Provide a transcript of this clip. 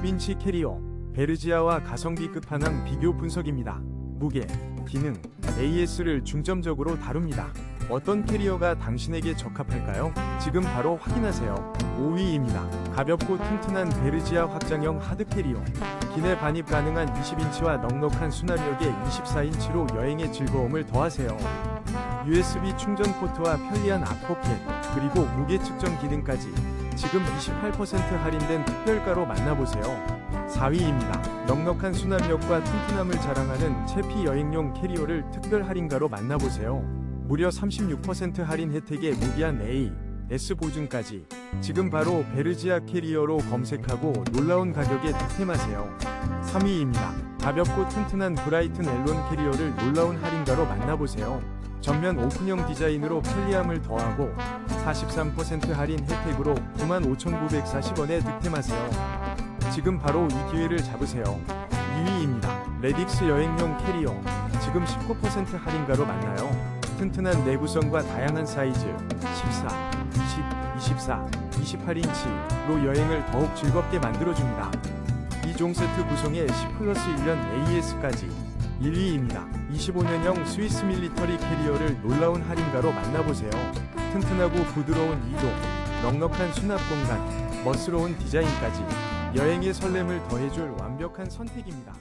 20인치 캐리어 베르지아와 가성비 끝판왕 비교 분석입니다. 무게, 기능, AS를 중점적으로 다룹니다. 어떤 캐리어가 당신에게 적합할까요? 지금 바로 확인하세요. 5위입니다. 가볍고 튼튼한 베르지아 확장형 하드 캐리어. 기내 반입 가능한 20인치와 넉넉한 수납력의 24인치로 여행의 즐거움을 더하세요. USB 충전 포트와 편리한 앞포켓, 그리고 무게 측정 기능까지 지금 28% 할인된 특별가로 만나보세요. 4위입니다. 넉넉한 수납력과 튼튼함을 자랑하는 채피 여행용 캐리어를 특별 할인가로 만나보세요. 무려 36% 할인 혜택에 무기한 A, S 보증까지 지금 바로 베르지아 캐리어로 검색하고 놀라운 가격에 득템하세요. 3위입니다. 가볍고 튼튼한 브라이튼 앨런 캐리어를 놀라운 할인가로 만나보세요. 전면 오픈형 디자인으로 편리함을 더하고 43% 할인 혜택으로 95,940원에 득템하세요. 지금 바로 이 기회를 잡으세요. 2위입니다. 레딕스 여행용 캐리어. 지금 19% 할인가로 만나요. 튼튼한 내구성과 다양한 사이즈 14, 20, 24, 28인치로 여행을 더욱 즐겁게 만들어줍니다. 2종 세트 구성에 10 플러스 1년 AS까지 1위입니다. 25년형 스위스 밀리터리 캐리어를 놀라운 할인가로 만나보세요. 튼튼하고 부드러운 이동, 넉넉한 수납 공간, 멋스러운 디자인까지 여행의 설렘을 더해줄 완벽한 선택입니다.